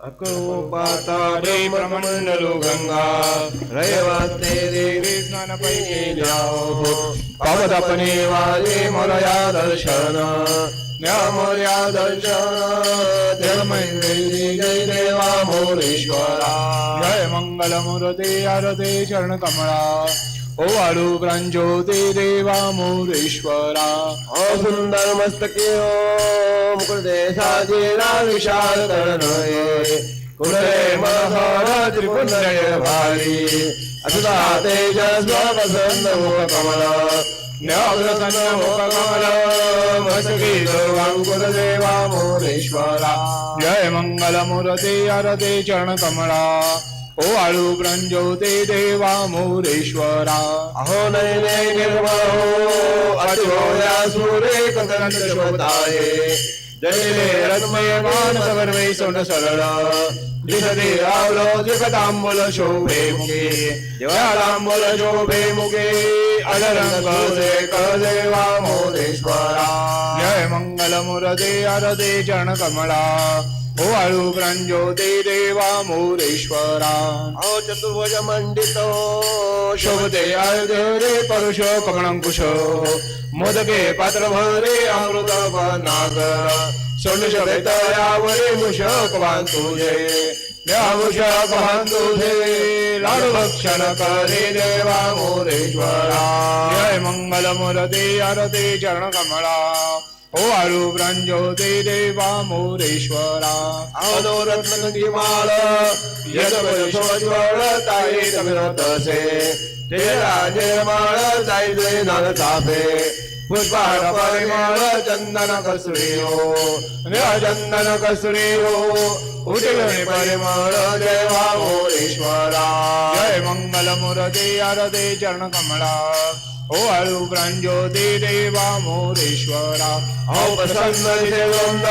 अकरूपातारे प्रमंडलो गंगा, रयवास्ते देवी स्नान पैकी जाओ। पावदपने वाले मोरया दर्शन मोर्या दर्शन। जय जय देवा मोरेश्वरा। जय मंगल मूर्ती आरते चरण कमळा ओ वाळू प्रांजोती देवा मोरेश्वरा। ओ सुंदर मस्तके ओ विशाल तरणये महर भारी असुदा तेजस प्रसन्न मोरेश्वरा जय। मंगल मूर्ती आरते चरण कमळा ओ वाळू प्रांजोती देवा मोरेश्वरा अहो नैने निर्महो अतिभोया सूरे कंकरंत शोधाये जयले रत्मय मान सगर्वे सोन सरळ दिसते रावलो जगदांबुल शोभे मुखे देवालांबुल शोभे मुखे अडरंग जे देवा मोरेश्वरा जय मंगल मूर्ती आरते चरण कमळा वाळू प्रांजोती देवा मोरेश्वरा। अहो चतुर्भुज मंडितो। शोभते आयुधे रे परुष कमळंकुश मोदके पात्र भरे अमृत नागर सोंड शोभेत यावरे मुषक बांधुजे या मुषक बांधुजे लाडू भक्षण करे देवा मोरेश्वरा। जय मंगल मूर्ती आरते चरण कमळा ओ वाळू प्रांजोती देवा मोरेश्वरा अवनोरत्न माळ यद शोज्वळ ताई तसे ते राजे माळ जय परिमळ चंदन कसुरी हो चंदन कसुरी हो उठले परिमळ देवा मोरेश्वरा जय मंगल आरते चरण कमळा ओ वाळू प्रांजोती देवा मोरेश्वरा। औ प्रसन्न शेवंद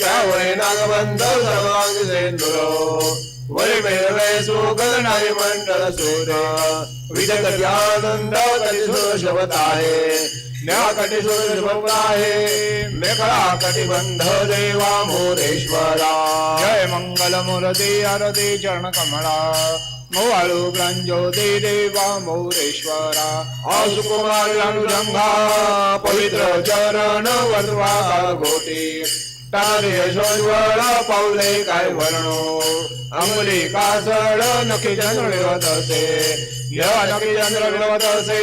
त्यावळे नागबंध सर्वांग सेंदुर। नाही मंडळ सूर्य विजय आनंद कटी सुर शबत आहे आहे मेखळा कटिबंध देवा मोरेश्वरा। जय मंगल मुरदे अरदे चरण कमळा मोवाळू वाळू प्रांजोती देवा मोरेश्वरा. आसुकुमार अनुरंगा पवित्र चरण वर्वा गोटे तारे यशोज्वळ पावले काय वर्णो? अंगुली कासळ नखी चंद्र मिळवत असे या नखी चंद्र मिळवत असे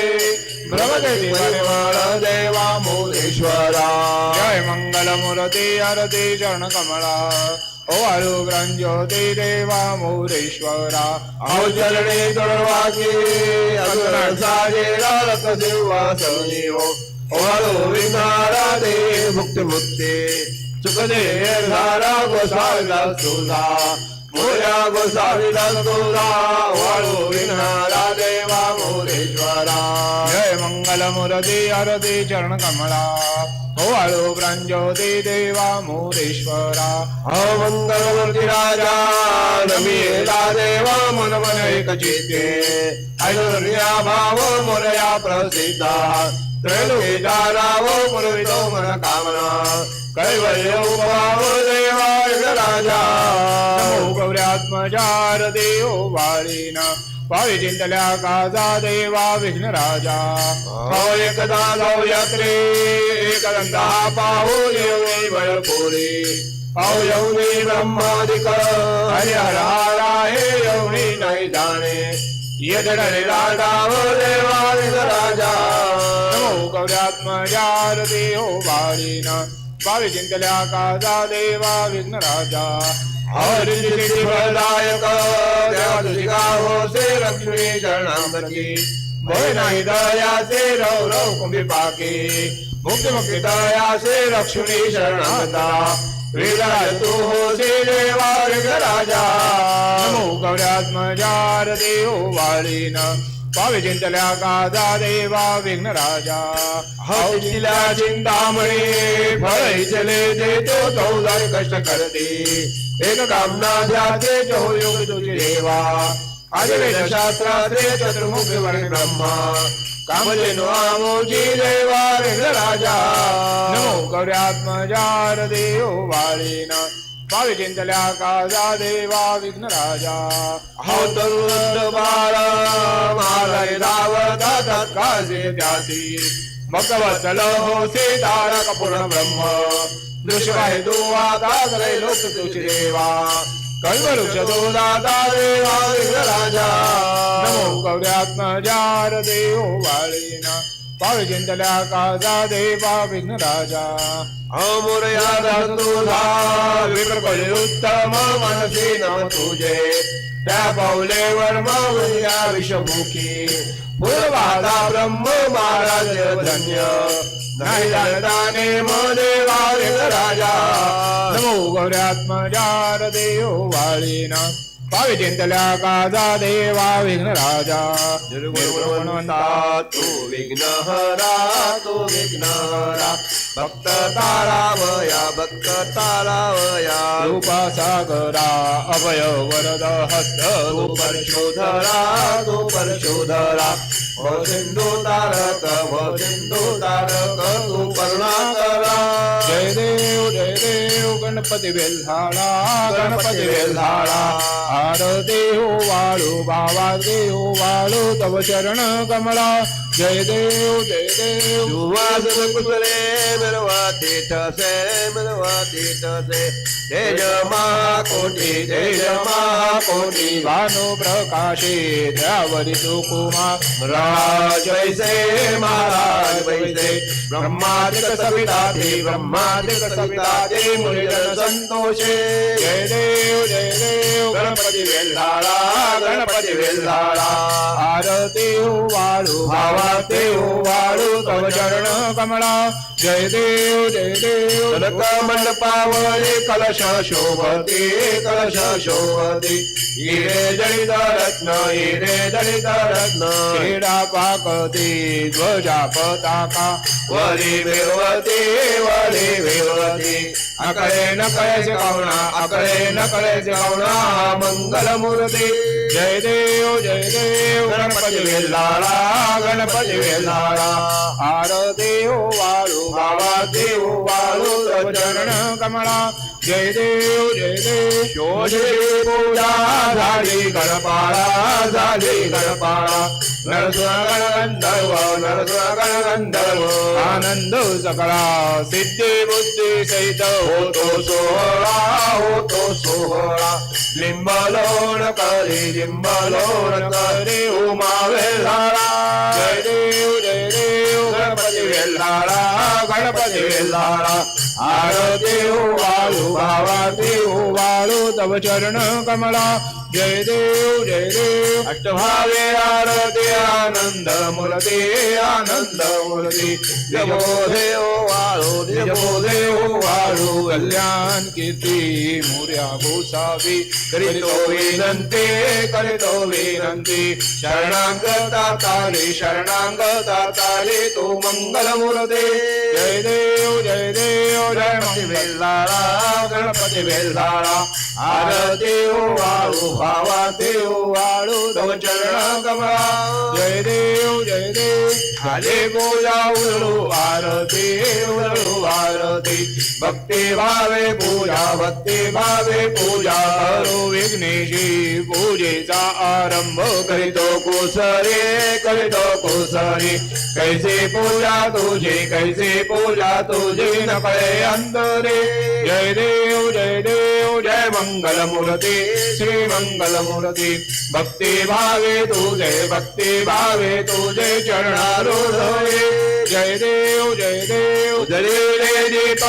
ब्रह्मदेवी परिमळ देवा मोरेश्वरा. जय मंगल मूर्ती आरते चरण कमळा ओ वाळू प्रांजोती देवा मोरेश्वरा अहो चरणे तुळवाकी अगुण रथ रक्त सिंहासनी हो ओळो विनारा दे मुक्ती मुक्ती चुकदे धारा गोसाविला तुझा मोर्या गोसाविला तुझा वाळो विनारा देवा मोरेश्वरा। जय मंगल मूर्ती आरती चरण कमळा ओ वाळू प्रांजोती देवा मोरेश्वरा अहो मंगलमूर्ती राजा नमिला देवा मन मन एक चित्ते ऐश्वर्या भाव मोरया प्रसिद्धा। त्रैलोकीचा राव पुरवितो मन कामना। कैवल्य उपभाव देवा राजा। नमो गौऱ्यात्मजार देव वाळीन पावी चिंतल्या काजा देवा विघ्न राजा एकदा जाऊ यात्रे एकदंता पाहू येऊनी बळपुरी. पाहू येऊनी ब्रह्मादिक हरिहरा हे येऊनी नाही जाणे. येदडे राजाव देवानिक राजा नमो गौऱ्यात्मजार देव वाळीन पावी चिंतल्या काजा देवा विघ्न राजा फलदायक देवा तुझी गावो से लक्ष्मी शरणागती भय नाही दयाचे रव रव कुंभी पाके मुक्ती मुक्ती दयाचे लक्ष्मी शरणागता। वेदाय तू होसी देवा राजा। नमो गौऱ्यात्मजार देव वाळीन पावी चिंतल्या काजा देवा विघ्न राजा हौशीला चिंतामणी फळ चले देतो चौदार कष्ट करते। एक कामना जाते जो योग तुझे देवा। आदिवेद शास्त्राचे चतुर्मुख वर्ण ब्रह्मा। कामधेनु आमोची देवा विघ्न राजा नमो गौऱ्यात्मजार देव वाळीन। पावी चिंतल्या काजा देवा विघ्न राजा हो तरुण बाळ मालय धावता तत्काशी त्यासी भक्तवत्सल हो सीतारक पूर्ण ब्रह्म. दृश्य तू आता करे लोक तुझी देवा. कल्पवृक्ष तो दाता देवा विघ्न राजा नमो गौऱ्यात्मजार देव वाळीन. पावी काजा देवा विघ्न राजा अमोरया तुझा विप्रकले उत्तम मनसी नम तुझे त्या पावले पावलेवर मावल्या विषमुखी पूर्वादा ब्रह्म महाराज धन्य नाही जाणताने देवा राजा नमो गौऱ्यात्मजार देव वाळीना पावी चिंतल्या काजा देवा विघ्न राजा निर्गुणवंता तू विघ्नहरा। तू विघ्नहरा भक्त तारावया भक्त तारावया रूपा सागरा अभय वरद हस्त तू परशोधरा। तू परशोधरा सिंधू तारक हो सिंधू तारक तू करुणाकरा। जय देव जय देव गणपती वेल्हाळा गणपती वेल्हाळा हार देहो वाळू बाबा देहो वाळू तव चरण कमळा. जय देव जय देव. सुवासन कुसरे मिरवा तीठ मिळवा मिरवा तीठ तेज महाकोटी तेज महाकोटी भानु प्रकाशे द्रावरी सुकुमा राज वैसे महाराज वैसे. ब्रह्मादिक सविता ते ब्रह्मादिक सविता ते मुनिजन संतोषे. जय देव जय देव. गणपती वेल्हाळा गणपती वेल्हाळा. आरती वाळू भावा वाळू तव चरण कमळा. जय देव देव कनक मंडपावळे कलश शोभते कलशा शोभते हिरे जडित रत्न हिरे जडित रत्न क्रीडा पाकते ध्वजा पताका वरी वेवते वरी वेवते अकळे न कळे शिकवणा अकळे न कळे शिकवणा मंगल मूर्ती जय देव जय देव गणपती वेल्हाळा गणपती वेल्हाळा हार देव वाळू बाबा देव वाळू चरण कमळा जय देव जय देव शोषे पूजा झाली गणपाळा झाली गणपाळा नरसुर गणगंधर्व आनंद सकळा सिद्धी बुद्धी सहित होतो सोहळा होतो सोहळा. लिंबलोण करी लिंबलोण करी उमा वेल्हाळा जय देव जय देव गणपती वेल्हाळा गणपती वेल्हाळा आरती वाळू भावा देव वाळू तव चरण कमळा जय देव जय देव अष्टभावे आरते आनंद मूर्ती आनंद मूर्ती जगो देव वाळो जगो देव वाळो कल्याण कीर्ती मोर्या गोसावी करीतो विनंती करीतो विनंती शरणांगता ताताली शरणांगता ताताली तो मंगल मूर्ती जय देव जय देव जय गणपती मंगल वेल्हाळा गणपती वेल्हाळा वाळू भावा देव वाळू चरण कमळा जय देव जय देव आरती आरती भक्ती भावे पूजा भक्ती भावे पूजा करो विघ्नेशी पूजेचा आरंभ करीतो कुसरे करीतो कुसरे कैसे पूजा तुझे कैसे पूजा तुझी न पळे अंतरे जय देव जय देव जय मंगल मूर्ती श्री मंगल मूर्ती भक्ती भावे तुझे भक्ती भावे तुझे चरणारूढे जय देव जय देव उजळीले दीप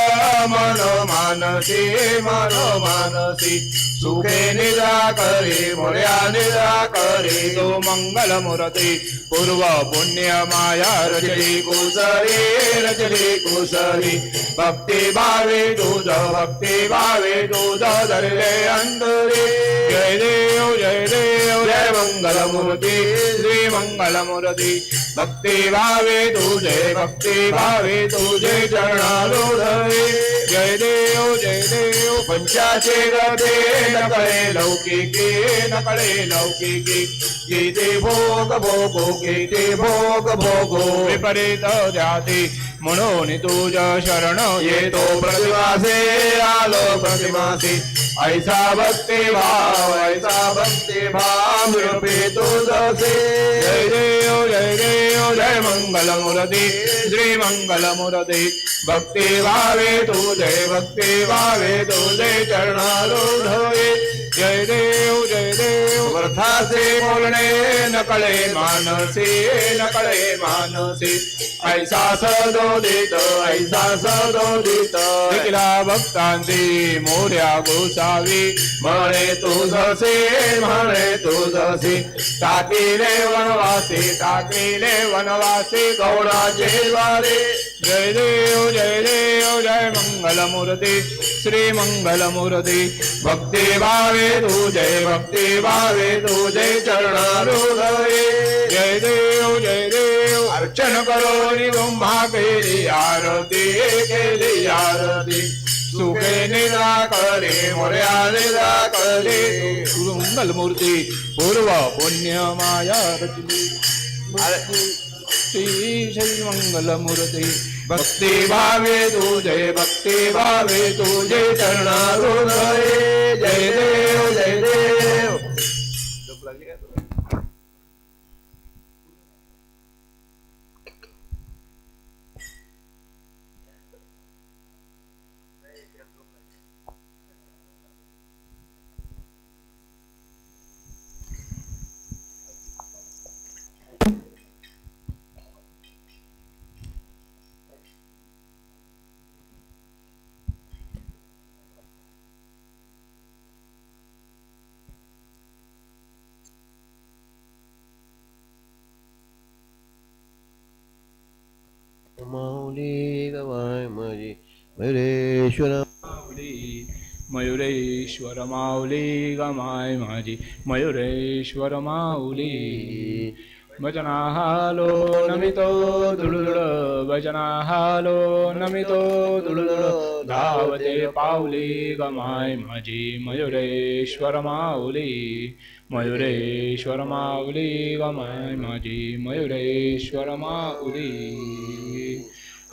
मन मानसी मन मानसी सुखे निजा करी मोर्या निजा करी तो मंगल मूर्ती पूर्व पुण्य माया रचली कुसरी रचली कुसरी भक्ती भावे तुझ भक्ती भावे तुझ धरले अंतरे जय देव जय देव जय मंगल मूर्ती श्री मंगल मूर्ती भक्ती भावे तुझे भक्ती भावे तुझे चरणारूढे जय देव जय देव पंचाचे गते नकळे लौकिके नकळे लौकिके। गीते भोग भोगो गीते भोग भोगो। विपरीत ध्याती म्हणून तुझ्या शरण येतो प्रतिमासे आलो प्रतिमासे। ऐसा भक्ती भाव ऐसा भक्ती भाव रूपे तुझसे जय देव जय देव जय मंगल मूर्ती श्री मंगल मूर्ती भक्ती भावे तुझे भक्ती भावे तुझे चरणारूढ होय जय देव जय देव। वर्थासे बोलणे नकळे मानसी नकळे मानसी। ऐसा सदोदित ऐसा सदोदित। देखिला भक्तांची मोर्या गोसावी। म्हणे तुझसे म्हणे तुझसे टाकीले वनवासी टाकीले वनवासी गौडाचे द्वारे। जय देव जय देव जय मंगल मूर्ती श्री मंगल जय भक्ती भावे तुझे भक्ती भावे तुझे चरणारूढये जय देव जय देव अर्चन करो तुम्हा केली आरती केली आरती। सुखे निराकरे मोर्या निराकरे मंगल मूर्ती पूर्व पुण्य माया रचली। श्री श्री मंगल मूर्ती। भावे तु जय भक्ती भावे तुझे जय देव जय देव माऊली गवाय माझी मयुरेश्वर मयुरेश्वर माऊली गमाय माझी मयुरेश्वर माऊली. भजना हालो नमितो दुडुड भजना हालो नमितो दुडुड धावते पाऊली गमाय माझी मयुरेश्वर माऊली मयुरेश्वर माऊली गमाय माझी मयुरेश्वर माऊली.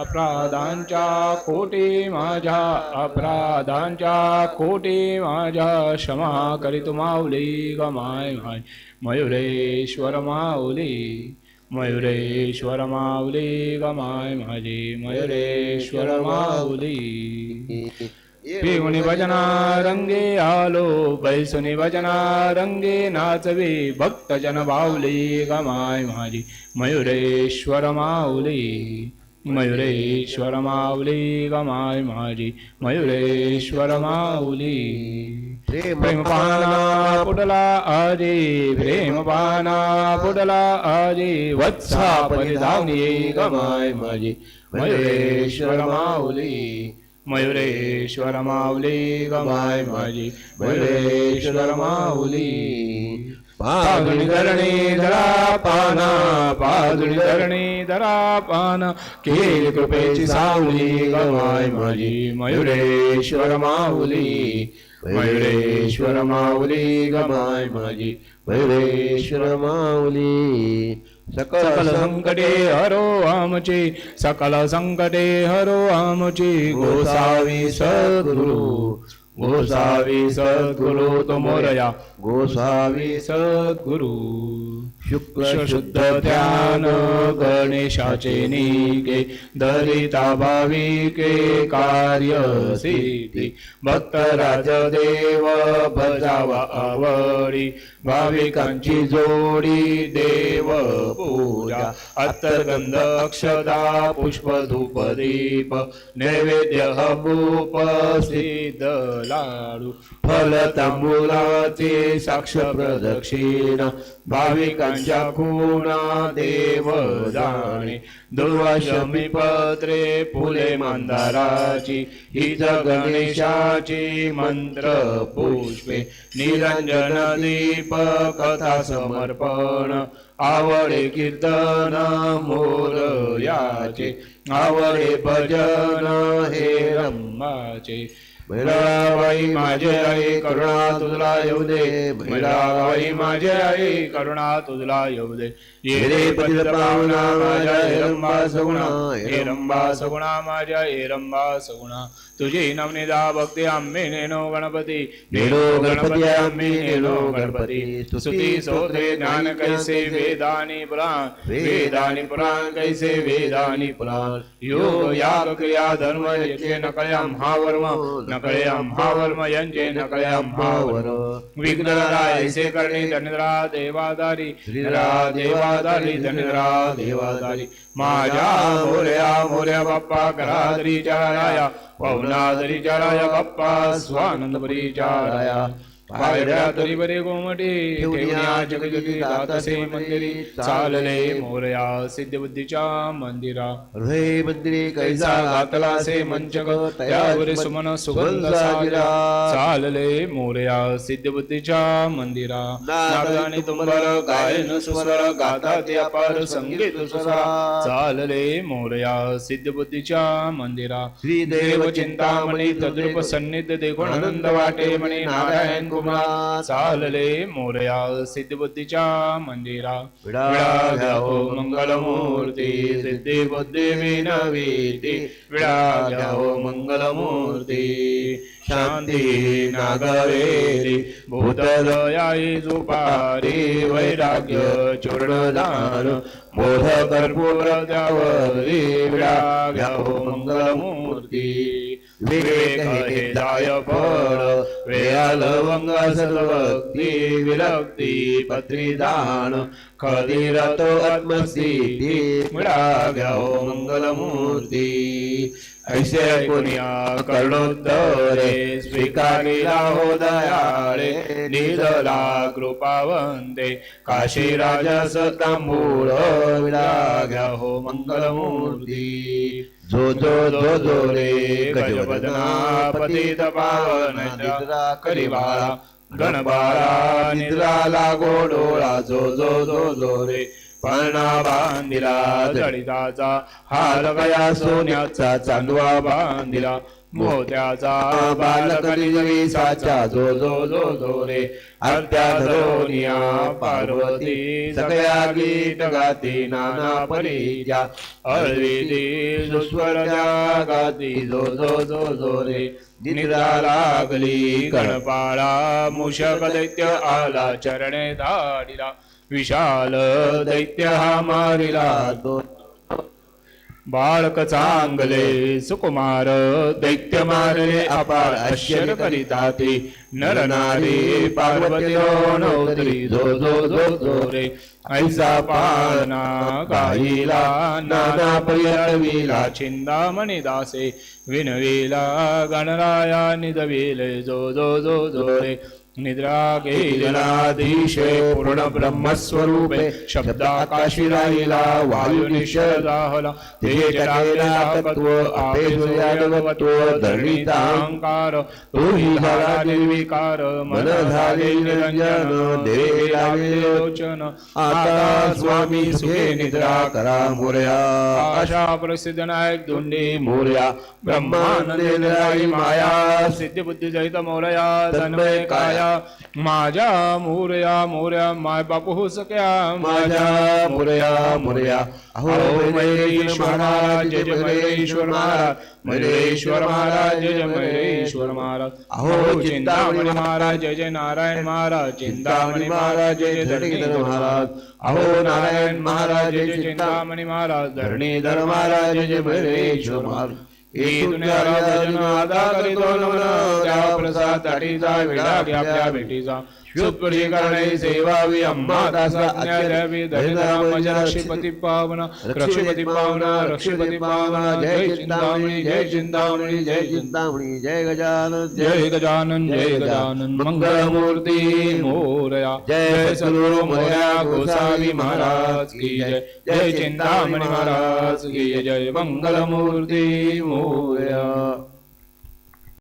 अपराधांच्या खोटी माझ्या अपराधांच्या खोटी माझ्या. क्षमा करीत माऊली गमाय माय मयुरेश्वर माऊली मयुरेश्वर माऊली गमाय माझी. मयुरेश्वर माऊली. पिऊनी भजना रंगे आलो बैसुनी भजना रंगे नाचवे. भक्तजन बावली गमाय माझी. मयुरेश्वर माऊली. मयुरेश्वर माऊली गमाय माझी मयुरेश्वर माऊली. प्रेम पाना पुटला आजे प्रेम पाना पुटला आजे. वत्सा परिधावनी गमाय माझी मयुरेश्वर माऊली. मयुरेश्वर माऊली गमाय माझी मयुरेश्वर माऊली. पादुणी धरणी धरा पाना पादुणी धरणी धरा पाना केल कृपेची सावली गमाय माझी मयुरेश्वर माऊली मयुरेश्वर माऊली गमाय माझी मयुरेश्वर माऊली. सकल सकल संकटे हरो आमचे सकल संकटे हरो आमचे. गोसावी सद्गुरु गोसावी सद्गुरु तो मोरया गोसावी सद्गुरु। शुक्ल शुद्ध ध्यान गणेशाचे निके दरिता भाविके कार्य सिद्धी भक्त राज देव भजावा आवडी भाविकांची जोडी देव पूजा। अत्तरगंध अक्षदा पुष्प धूप दीप नैवेद्य हबूप सिद्ध लाडू। फल तांबुलाचे साक्ष प्रदक्षिणा भाविकांच्या खुणा देव जाणे दुर्वाशमी पत्रे फुले मंदाराची हित गणेशाची मंत्र पुष्पे निरंजन दीप कथा समर्पण आवडे कीर्तन मोर याचे आवडे भजन हे रम्माचे महिळाबाई माझे आई करुणा तुझला येऊ दे. महिळाबाई माझे आई करुणा तुझला येऊ दे. पतित पावना माझ्या हेरंबा सगुणा. हेरंबा सगुणा माझ्या हेरंबा सगुणा. तुझी नवनिदा भक्ती आम्ही नेनो गणपती. नेनो गणपती आम्ही नेनो गणपती. स्तुती सोत्रे ज्ञान कैसे वेदानी पुराण. वेदानी पुराण कैसे वेदानी पुराण. योग याग क्रिया धर्म यज्ञ नकळ्याम हा वर्म नकळ्याम हा वर्म यंचे नकळ्याम हा करणे धनरा देवादारी. श्रीरा देवादारी धनरा देवादारी. माझ्या मोर्या मोर्या बाप्पा करादरी चाराया पवनादरी चाराया बाप्पा स्वानंदपुरी चाराया पायऱ्या तरी बरे गोमटे ठेवण्या जगजगी दातसे मंदिरी चालले मोरया सिद्धबुद्धीच्या मंदिरा हृदय मंदिरे कैसा कैसा घातला से मंचक त्यावर सुमन सुगंध साजरा चालले मोरया सिद्धबुद्धीच्या मंदिरा नागदानी तुंबर गायन सुस्वर गाता ते अपार संगीत सुस्वरा चालले मोरया सिद्धबुद्धीच्या मंदिरा श्री देव चिंतामणी तद्रुप सन्निध देखून आनंद वाटे म्हणे नारायण कुमार चालले मोरया सिद्धबुद्धीच्या मंदिरा. विडा विडा घ्यावो मंगलमूर्ती सिद्धी बुद्धी विनवीती. विडा घ्यावो मंगलमूर्ती. शांती नागवेली. भूतदयाई दुपारी वैराग्य चूर्णदान बोध कर्पूर द्यावरी व्याघ्याहो घ्यावो मंगलमूर्ती. विवेक हे फळ. वेळाल वंग सद्भक्ती विरक्ती पत्रीदान खदिरतो आत्मस्थिती मिळा घ्यावो हो मंगलमूर्ती. ऐसे कोणिया कर्णोत्तरे स्वीकारिला हो दयाळे निधला कृपावंते काशी राजा सतांबूळ विडा घ्या हो मंगलमूर्ती। जो जो जो जो रे गजबदना पतित पावन निद्रा करी बाळा गणबाळा निद्रा लागो डोळा जो जो जो जो रे बांधिला दळिताचा हालकया सोन्याचा चांदवा बांधिला मोत्याचा बालकरी साचा जो जो जो जो रे अर्ध्या धरोनिया पार्वती सगळ्या गीत गाती नाना परीच्या अळवीती सुस्वर गाती जो जो जो जो रे. निद्रा लागली गणपाळा मुषक दैत्य आला चरणे धाडिला विशाल दैत्य हा मारिला बाळक चांगले सुकुमार दैत्य मारले अपार आश्चर्य करिता ते नर नारी पार्वती हो, नवतरी जो जो जो जो रे. ऐसा पाळना गाईला नाना परिळविला चिंदामणी दासे. विनविला गणराया निजविले जो जो जो जो रे. निद्रा गेलनाधीशे पूर्ण ब्रह्मस्वरूपे शब्दाकाशी राहिला वायू निषदाहला तेज तत्व आपे सूर्यागवत्व धरणीचा अहंकार तोही झाला निर्विकार मन झाले निरंजन लोचन आता स्वामी सुखे निद्रा करा मोर्या। आशा प्रसिद्ध नायक दोंडे मोर्या। ब्रह्मानंदे निराळी माया सिद्धी बुद्धी जैत मोरया तन्मय काया। माझ्या मोर्या मोर्या माय बापू हो सख्या माझ्या मोरया मोरया. अहो महेश्वर महाराज जय जय महेश्वर महाराज. महेश्वर महाराज जय जय महेश्वर महाराज. अहो चिंतामणी महाराज जय जय नारायण महाराज. चिंतामणी महाराज जय जय धरणीधर महाराज. अहो नारायण महाराज जय जय चिंतामणी महाराज. धरणीधर महाराज जय जय महेश्वर महाराज. ही प्रसाद विडा घ्या आपल्या भेटीचा शुभपुरी करणे सेवावी अम्मा दासा धरिधाम रक्षपती पावना रक्षपती पावना रक्षपती पावना जय चिंतामणी जय चिंतामणी जय चिंता चिंतामणी जय गजानन जय गजानन जय गजानन। मंगलमूर्ती मोरया। जय सद्गुरु मोरया गोसावी महाराज की जय। जय। चिंतामणी महाराज की जय। मंगलमूर्ती मोरया।